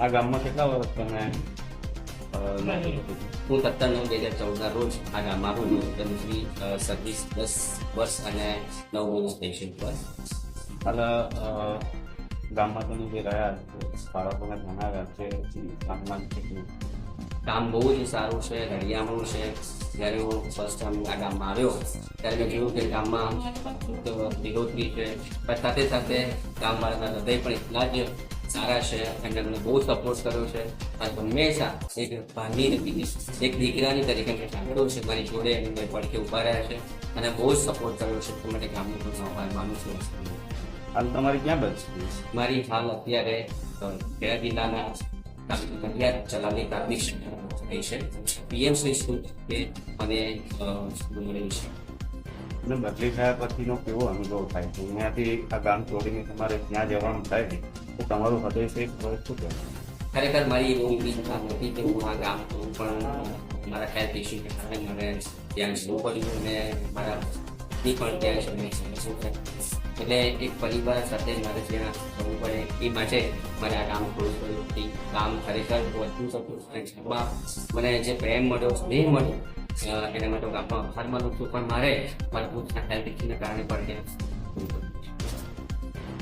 આ ગામમાં કેટલા વર્ષ તમે? હું સત્તર નવ બે હજાર ચૌદના રોજ આ ગામમાં હું નોકરી સર્વિસ દસ વર્ષ અને નવ મહિના સ્ટેશન પર. હાલ અ, ગામમાં તમે જે રહ્યા છો, બાળકોને ભણાવ્યા છે ગામમાં કેટલું કામ બહુ જ સારું છે રળિયામણું છે. જ્યારે હું ફર્સ્ટ ટાઈમ આ ગામમાં આવ્યો ત્યારે મેં જોયું કે ગામમાં તો લીલોતરી છે. પણ સાથે સાથે ગામવાળાના હૃદય પણ એટલા જ સારા છે એમને મને બહુ સપોર્ટ કર્યો છે. અને હંમેશા એક ભાની એક દીકરાની તરીકે મેં સાંભળ્યો છે. મારી જોડે એમને પડખે ઊભા રહ્યા છે અને બહુ જ સપોર્ટ કર્યો છે. તો માટે ગામનું પણ આભાર માનું છું. હાલ તમારી ક્યાં બસ મારી હાલ અત્યારે બે જિલ્લાના કન્યા ચલાવની પ્રાથમિક થઈ છે પીએમ શ્રી સ્કૂલ એ મને સ્કૂલ મળેલી છે અને બદલી થયા પછીનો કેવો અનુભવ થાય છે? અહીંયાથી આ ગામ છોડીને તમારે ત્યાં જવાનું થાય તો તમારું હૃદય છે શું કહેવાય ખરેખર મારી એવું ઈચ્છા નથી કે હું આ ગામ છોડું પણ મારા હેલ્થ ઇસ્યુને કારણે મને ત્યાં જવું પડ્યું અને મારા પત્ની પણ ત્યાં છે છે. એટલે એક પરિવાર સાથે મારે ત્યાં જવું એ માટે મને આ કામ થયું એ કામ ખરેખર વધુ શકું અને છેલ્લા મને જે પ્રેમ મળ્યો, સ્નેહ મળ્યો એના માટે હું આભાર માનું છું પણ મારે મારા પોતાના હેલ્થ કારણે પણ.